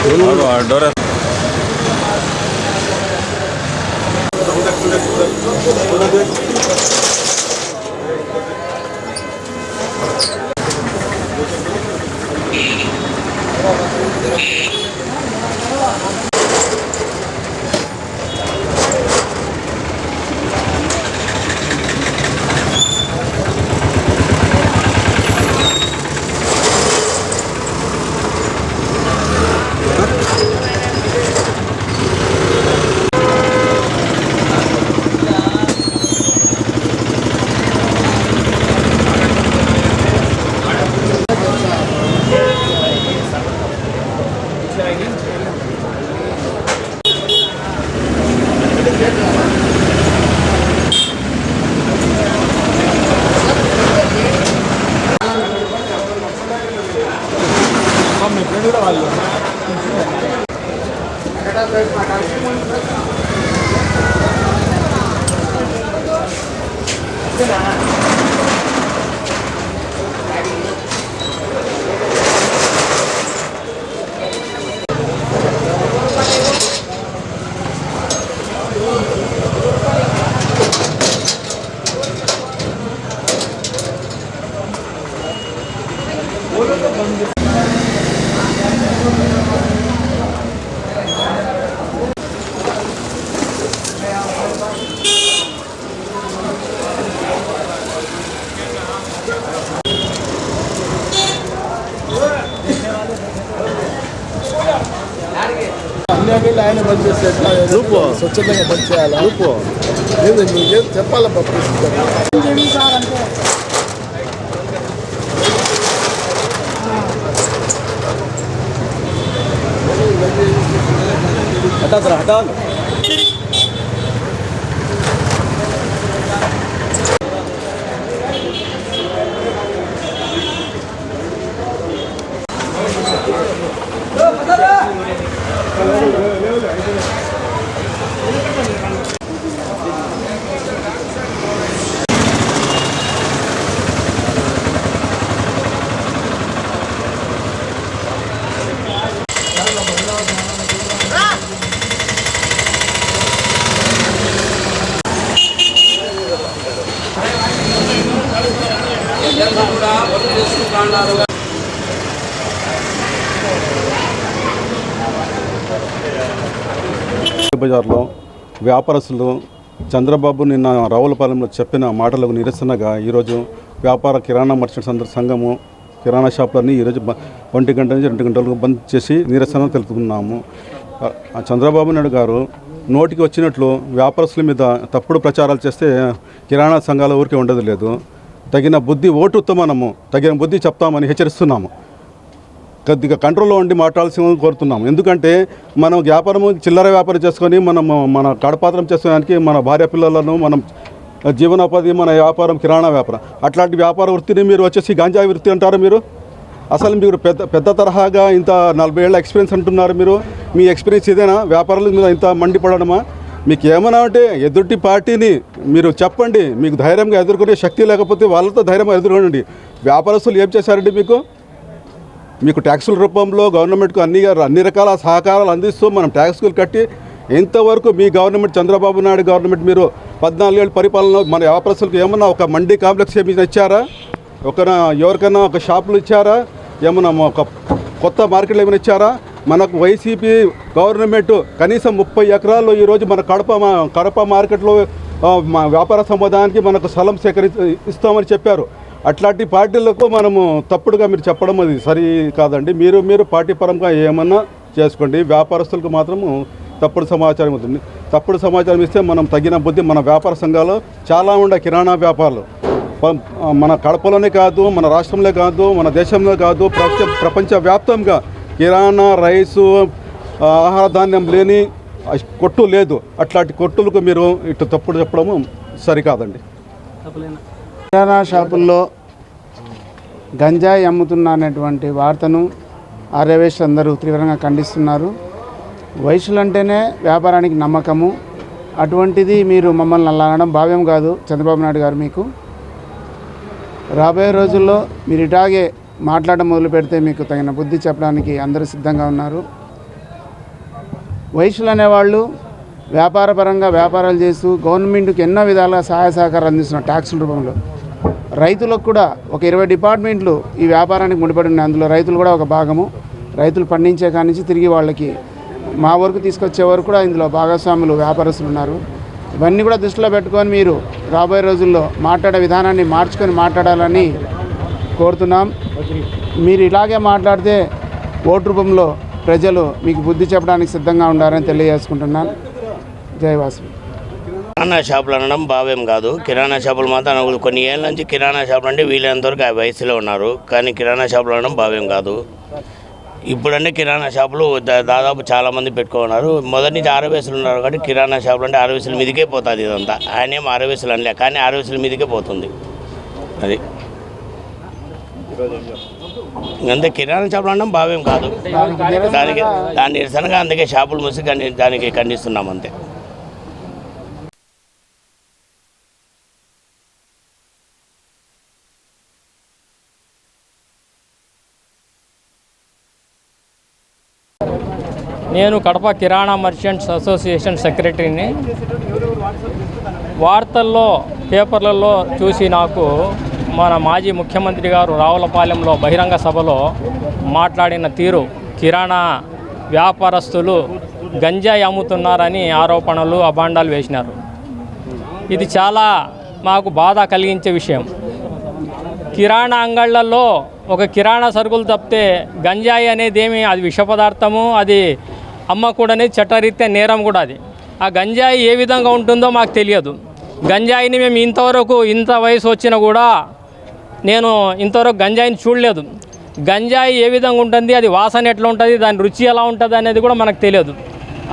Order అన్ని అంగళ్ళు ఆయన బంద్ చేస్తే ఎట్లా. స్వచ్ఛందంగా బంద్ చేయాలా? నువ్వు లేదు నువ్వేం చెప్పాలబ్బా 有点儿。బజార్లో వ్యాపారస్తులు చంద్రబాబు నిన్న రావులపాలెంలో చెప్పిన మాటలకు నిరసనగా ఈరోజు వ్యాపార కిరాణా మర్చెంట్స్ అందరి సంఘము కిరాణా షాపులన్నీ ఈరోజు ఒంటి గంట నుంచి రెండు గంటలకు బంద్ చేసి నిరసన తెలుపుతున్నాము. చంద్రబాబు నాయుడు గారు నోటికి వచ్చినట్లు వ్యాపారస్తుల మీద తప్పుడు ప్రచారాలు చేస్తే కిరాణా సంఘాల ఊరికే ఉండదు లేదు. తగిన బుద్ధి ఓటు ఉత్తమనము తగిన బుద్ధి చెప్తామని హెచ్చరిస్తున్నాము. కొద్దిగా కంట్రోల్లో ఉండి మాట్లాడాల్సిందని కోరుతున్నాం. ఎందుకంటే మనం వ్యాపారము చిల్లర వ్యాపారం చేసుకొని మనం మన కడపాత్రం చేసుకోవడానికి మన భార్య పిల్లలను మనం జీవనోపాధి మన వ్యాపారం కిరాణా వ్యాపారం. అట్లాంటి వ్యాపార వృత్తిని మీరు వచ్చేసి గాంజా వృత్తి అంటారు మీరు? అసలు మీరు పెద్ద పెద్ద తరహాగా ఇంత నలభై ఏళ్ళ ఎక్స్పీరియన్స్ అంటున్నారు మీరు. మీ ఎక్స్పీరియన్స్ ఇదేనా? వ్యాపారాల మీద ఇంత మండిపడడమా? మీకు ఏమన్నా అంటే ఎదుటి పార్టీని మీరు చెప్పండి. మీకు ధైర్యంగా ఎదుర్కొనే శక్తి లేకపోతే వాళ్ళతో ధైర్యంగా ఎదుర్కొనండి. వ్యాపారస్తులు ఏం చేశారండి మీకు? మీకు ట్యాక్సుల రూపంలో గవర్నమెంట్కు అన్ని అన్ని రకాల సహకారాలు అందిస్తూ మనం ట్యాక్సులు కట్టి ఎంతవరకు మీ గవర్నమెంట్ చంద్రబాబు నాయుడు గవర్నమెంట్ మీరు పద్నాలుగు ఏళ్ళ పరిపాలన మన వ్యాపారస్తులకు ఏమన్నా ఒక మండీ కాంప్లెక్స్ ఏమైనా ఇచ్చారా? ఒక ఎవరికైనా ఒక షాపులు ఇచ్చారా? ఏమన్నా ఒక కొత్త మార్కెట్లు ఏమైనా ఇచ్చారా? మనకు వైసీపీ గవర్నమెంట్ కనీసం ముప్పై ఎకరాల్లో ఈరోజు మన కడప మా- కడప మార్కెట్లో మా వ్యాపార సముదాయానికి మనకు స్థలం సేకరి ఇస్తామని చెప్పారు. అట్లాంటి పార్టీలకు మనము తప్పుడుగా మీరు చెప్పడం అది సరి కాదండి. మీరు మీరు పార్టీ పరంగా ఏమన్నా చేసుకోండి. వ్యాపారస్తులకు మాత్రము తప్పుడు సమాచారం ఉంటుంది. తప్పుడు సమాచారం ఇస్తే మనం తగిన బుద్ధి మన వ్యాపార సంఘాలు చాలా ఉండే కిరాణా వ్యాపారాలు. మన కడపలోనే కాదు మన రాష్ట్రంలో కాదు మన దేశంలో కాదు ప్రపంచ ప్రపంచవ్యాప్తంగా కిరాణా రైసు ఆహార ధాన్యం లేని కొట్టు లేదు. అట్లాంటి కొట్టులకు మీరు ఇటు తప్పుడు చెప్పడము సరికాదండి. కిరాణా షాపుల్లో గంజాయి అమ్ముతున్నారనేటువంటి వార్తను ఆర్యవేష్ అందరూ తీవ్రంగా ఖండిస్తున్నారు. వయసులంటేనే వ్యాపారానికి నమ్మకము. అటువంటిది మీరు మమ్మల్ని అలా అనడం భావ్యం కాదు చంద్రబాబు నాయుడు గారు మీకు. రాబోయే రోజుల్లో మీరు ఇటాగే మాట్లాడడం మొదలు పెడితే మీకు తగిన బుద్ధి చెప్పడానికి అందరూ సిద్ధంగా ఉన్నారు. వయసులు అనేవాళ్ళు వ్యాపారపరంగా వ్యాపారాలు చేస్తూ గవర్నమెంట్కి ఎన్నో విధాలుగా సహాయ సహకారం అందిస్తున్నారు ట్యాక్సుల రూపంలో. రైతులకు కూడా ఒక ఇరవై డిపార్ట్మెంట్లు ఈ వ్యాపారానికి ముడిపడి ఉన్నాయి. అందులో రైతులు కూడా ఒక భాగము. రైతులు పండించే కాడి నుంచి తిరిగి వాళ్ళకి మా వరకు తీసుకొచ్చే వరకు కూడా ఇందులో భాగస్వాములు వ్యాపారస్తులు ఉన్నారు. ఇవన్నీ కూడా దృష్టిలో పెట్టుకొని మీరు రాబోయే రోజుల్లో మాట్లాడే విధానాన్ని మార్చుకొని మాట్లాడాలని కోరుతున్నాం. మీరు ఇలాగే మాట్లాడితే ఓటు రూపంలో ప్రజలు మీకు బుద్ధి చెప్పడానికి సిద్ధంగా ఉండాలని తెలియజేసుకుంటున్నాను. జై వాసు కిరాణా షాపులు అనడం భావ్యం కాదు. కిరాణా షాపులు మాత్రం. కొన్ని ఏళ్ళ నుంచి కిరాణా షాపులు అంటే వీళ్ళంతవరకు ఆ వయసులో ఉన్నారు. కానీ కిరాణా షాపులు అనడం భావ్యం కాదు. ఇప్పుడంటే కిరాణా షాపులు దాదాపు చాలా మంది పెట్టుకున్నారు. మొదటి నుంచి ఆరవేసులు ఉన్నారు కాబట్టి కిరాణా షాపులు అంటే ఆరవేసుల మీదకే పోతుంది ఇదంతా. ఆయన ఏం ఆరవేసులు అనలే కానీ ఆరవేసుల మీదకే పోతుంది. అది. అంతే కిరాణా షాపులు అనడం భావ్యం కాదు. దానికి దాని నిరసనగా అందుకే షాపులు మూసి దానికి ఖండిస్తున్నాం అంతే. నేను కడప కిరాణా మర్చెంట్స్ అసోసియేషన్ సెక్రటరీని. వార్తల్లో పేపర్లలో చూసి నాకు మన మాజీ ముఖ్యమంత్రి గారు రావులపాలెంలో బహిరంగ సభలో మాట్లాడిన తీరు కిరాణా వ్యాపారస్తులు గంజాయి అమ్ముతున్నారని ఆరోపణలు అభాండాలు వేసినారు. ఇది చాలా మాకు బాధ కలిగించే విషయం. కిరాణా అంగళ్ళలో ఒక కిరాణా సరుకులు తప్పితే గంజాయి అనేది ఏమి అది విష పదార్థము? అది అమ్మకూడని చట్టరీత్యా నేరం కూడా అది. ఆ గంజాయి ఏ విధంగా ఉంటుందో మాకు తెలియదు. గంజాయిని మేము ఇంతవరకు ఇంత వయసు వచ్చినా కూడా నేను ఇంతవరకు గంజాయిని చూడలేదు. గంజాయి ఏ విధంగా ఉంటుంది అది వాసన ఎట్లా ఉంటుంది దాని రుచి ఎలా ఉంటుంది అనేది కూడా మనకు తెలియదు.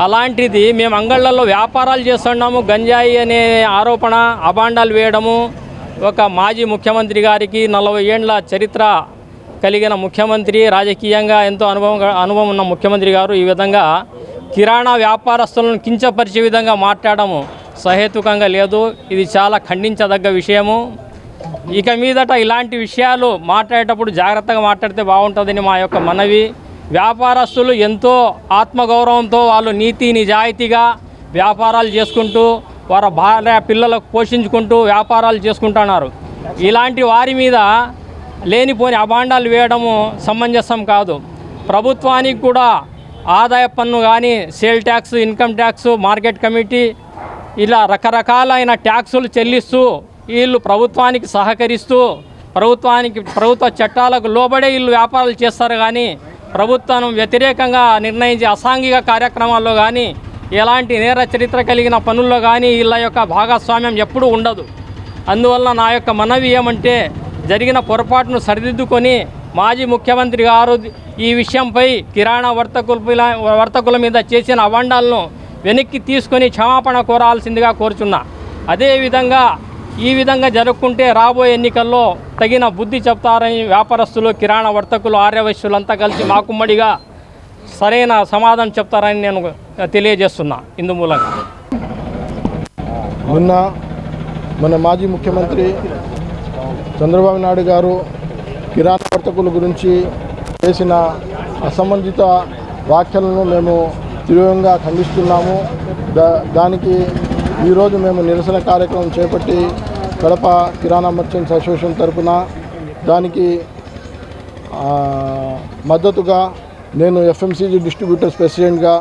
అలాంటిది మేము అంగళ్ళల్లో వ్యాపారాలు చేస్తున్నాము. గంజాయి అనే ఆరోపణ అభాండాలు వేయడము ఒక మాజీ ముఖ్యమంత్రి గారికి నలభై ఏండ్ల చరిత్ర కలిగిన ముఖ్యమంత్రి రాజకీయంగా ఎంతో అనుభవం అనుభవం ఉన్న ముఖ్యమంత్రి గారు ఈ విధంగా కిరాణా వ్యాపారస్తులను కించపరిచే విధంగా మాట్లాడము సహేతుకంగా లేదు. ఇది చాలా ఖండించదగ్గ విషయము. ఇక మీదట ఇలాంటి విషయాలు మాట్లాడేటప్పుడు జాగ్రత్తగా మాట్లాడితే బాగుంటుందని మా యొక్క మనవి. వ్యాపారస్తులు ఎంతో ఆత్మగౌరవంతో వాళ్ళు నీతి నిజాయితీగా వ్యాపారాలు చేసుకుంటూ వారి భార్య పిల్లలకు పోషించుకుంటూ వ్యాపారాలు చేసుకుంటున్నారు. ఇలాంటి వారి మీద లేనిపోని అభాండాలు వేయడము సమంజసం కాదు. ప్రభుత్వానికి కూడా ఆదాయ పన్ను కానీ sale tax income tax market committee ఇలా రకరకాలైన ట్యాక్సులు చెల్లిస్తూ వీళ్ళు ప్రభుత్వానికి సహకరిస్తూ ప్రభుత్వానికి ప్రభుత్వ చట్టాలకు లోబడే వీళ్ళు వ్యాపారాలు చేస్తారు కానీ ప్రభుత్వం వ్యతిరేకంగా నిర్ణయించే అసాంఘిక కార్యక్రమాల్లో కానీ ఎలాంటి నేర చరిత్ర కలిగిన పనుల్లో కానీ వీళ్ళ యొక్క భాగస్వామ్యం ఎప్పుడూ ఉండదు. అందువల్ల నా యొక్క మనవి ఏమంటే జరిగిన పొరపాటును సరిదిద్దుకొని మాజీ ముఖ్యమంత్రి గారు ఈ విషయంపై కిరాణా వర్తకుల వర్తకుల మీద చేసిన అవండాలను వెనక్కి తీసుకొని క్షమాపణ కోరాల్సిందిగా కోరుచున్నా. అదేవిధంగా ఈ విధంగా జరుపుకుంటే రాబోయే ఎన్నికల్లో తగిన బుద్ధి చెప్తారని వ్యాపారస్తులు కిరాణా వర్తకులు ఆర్యవైశ్యులంతా కలిసి మాకుమ్మడిగా సరైన సమాధానం చెప్తారని నేను తెలియజేస్తున్నా. ఇందు మూలంగా. మొన్న మన మాజీ ముఖ్యమంత్రి చంద్రబాబు నాయుడు గారు కిరాణా వర్తకుల గురించి చేసిన అసంబంధిత వ్యాఖ్యలను మేము తీవ్రంగా ఖండిస్తున్నాము. దా దానికి ఈరోజు మేము నిరసన కార్యక్రమం చేపట్టి కడప కిరాణా మర్చెంట్స్ అసోసియేషన్ తరపున దానికి మద్దతుగా నేను ఎఫ్ఎంసీజీ డిస్ట్రిబ్యూటర్స్ ప్రెసిడెంట్గా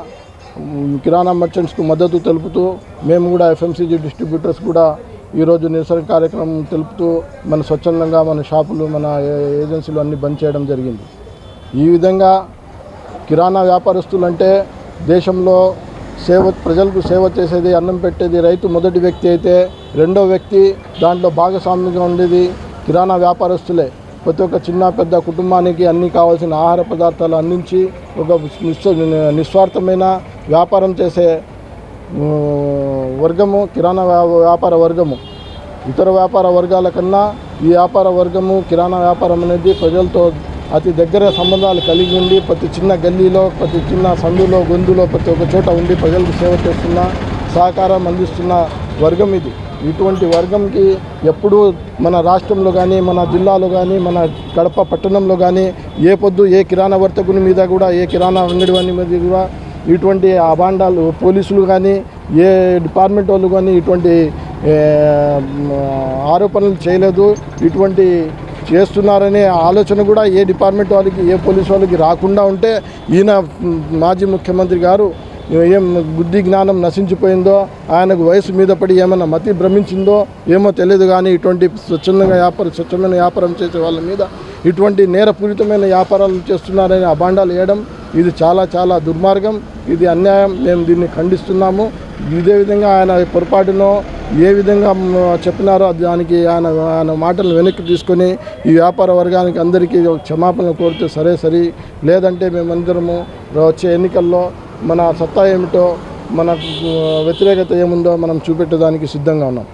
కిరాణా మర్చెంట్స్కు మద్దతు తెలుపుతూ మేము కూడా ఎఫ్ఎంసీజీ డిస్ట్రిబ్యూటర్స్ కూడా ఈరోజు నిరసన కార్యక్రమం తెలుపుతూ మన స్వచ్ఛందంగా మన షాపులు మన ఏజెన్సీలు అన్నీ బంద్ చేయడం జరిగింది. ఈ విధంగా కిరాణా వ్యాపారస్తులు అంటే దేశంలో సేవ ప్రజలకు సేవ చేసేది అన్నం పెట్టేది రైతు మొదటి వ్యక్తి అయితే రెండో వ్యక్తి దాంట్లో భాగస్వామ్యంగా ఉండేది కిరాణా వ్యాపారస్తులే. ప్రతి ఒక్క చిన్న పెద్ద కుటుంబానికి అన్ని కావాల్సిన ఆహార పదార్థాలు అందించి ఒక నిస్వార్థమైన వ్యాపారం చేసే వర్గము కిరాణా వ్యా- వ్యాపార వర్గము. ఇతర వ్యాపార వర్గాల కన్నా ఈ వ్యాపార వర్గము కిరాణా వ్యాపారం అనేది ప్రజలతో అతి దగ్గర సంబంధాలు కలిగి ఉండి ప్రతి చిన్న గల్లీలో ప్రతి చిన్న సందులో గొంతులో ప్రతి ఒక్క చోట ఉండి ప్రజలకు సేవ చేస్తున్న సహకారం అందిస్తున్న వర్గం ఇది. ఇటువంటి వర్గంకి ఎప్పుడూ మన రాష్ట్రంలో కానీ మన జిల్లాలో కానీ మన కడప పట్టణంలో కానీ ఏ పొద్దు ఏ కిరాణా వర్తకుని మీద కూడా ఏ కిరాణా అంగడి మీద కూడా ఇటువంటి అభాండాలు పోలీసులు కానీ ఏ డిపార్ట్మెంట్ వాళ్ళు కానీ ఇటువంటి ఆరోపణలు చేయలేదు. ఇటువంటి చేస్తున్నారనే ఆలోచన కూడా ఏ డిపార్ట్మెంట్ వాళ్ళకి ఏ పోలీస్ వాళ్ళకి రాకుండా ఉంటే ఈయన మాజీ ముఖ్యమంత్రి గారు ఏం బుద్ధి జ్ఞానం నశించిపోయిందో ఆయనకు వయసు మీద పడి ఏమైనా మతి భ్రమించిందో ఏమో తెలియదు కానీ ఇటువంటి స్వచ్ఛందంగా వ్యాపారం స్వచ్ఛమైన వ్యాపారం చేసే వాళ్ళ మీద ఇటువంటి నేరపూరితమైన వ్యాపారాలు చేస్తున్నారని అభాండాలు వేయడం ఇది చాలా చాలా దుర్మార్గం. ఇది అన్యాయం. మేము దీన్ని ఖండిస్తున్నాము. ఇదే విధంగా ఆయన పొరపాటునో ఏ విధంగా చెప్పినారో దానికి ఆయన ఆయన మాటలు వెనక్కి తీసుకొని ఈ వ్యాపార వర్గానికి అందరికీ క్షమాపణ కోరితే సరే సరి. లేదంటే మేమందరము వచ్చే ఎన్నికల్లో మన సత్తా ఏమిటో మన వ్యతిరేకత ఏముందో మనం చూపెట్టడానికి సిద్ధంగా ఉన్నాం.